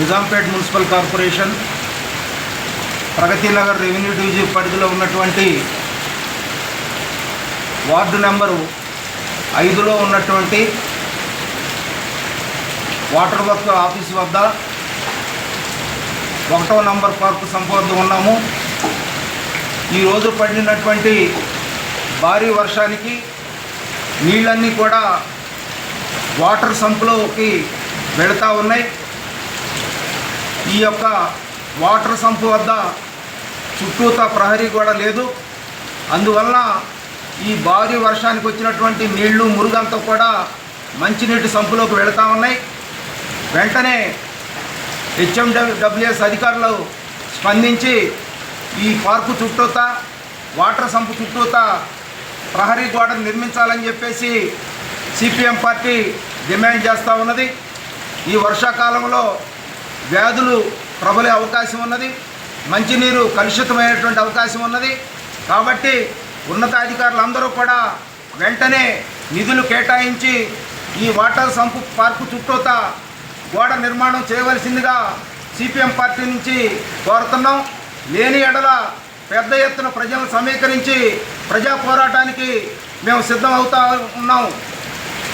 Nizampet municipal corporation Pragathi Nagar revenue division పరిధిలో ఉన్నటువంటి ward number ఐదులో ఉన్నటువంటి వాటర్ వర్క్ ఆఫీస్ వద్ద ఒకటో నంబర్ పార్కు సంపద ఉన్నాము. ఈరోజు పడినటువంటి భారీ వర్షానికి నీళ్ళన్నీ కూడా వాటర్ సంపులోకి వెళుతూ ఉన్నాయి. ఈ యొక్క వాటర్ సంపు వద్ద చుట్టూతా ప్రహరీ కూడా లేదు. అందువల్ల ఈ భారీ వర్షానికి వచ్చినటువంటి నీళ్ళు మురుగంతా కూడా మంచినీటి సంపులోకి వెళుతూ ఉన్నాయి. వెంటనే హెచ్ఎండబ్ల్యూఎస్ అధికారులు స్పందించి ఈ పార్కు చుట్టూతా వాటర్ సంపు చుట్టూతా ప్రహరీ గోడను నిర్మించాలని చెప్పేసి సిపిఎం పార్టీ డిమాండ్ చేస్తూ ఉన్నది. ఈ వర్షాకాలంలో వ్యాధులు ప్రబలే అవకాశం ఉన్నది మంచినీరు కలుషితమైనటువంటి అవకాశం ఉన్నది. కాబట్టి ఉన్నతాధికారులు అందరూ కూడా వెంటనే నిధులు కేటాయించి ఈ వాటర్ సంపు పార్కు చుట్టూతా గోడ నిర్మాణం చేయవలసిందిగా సిపిఎం పార్టీ నుంచి కోరుతున్నాం. లేని ఎడల పెద్ద ఎత్తున ప్రజలను సమీకరించి ప్రజా పోరాటానికి మేము సిద్ధం అవుతా ఉన్నాం.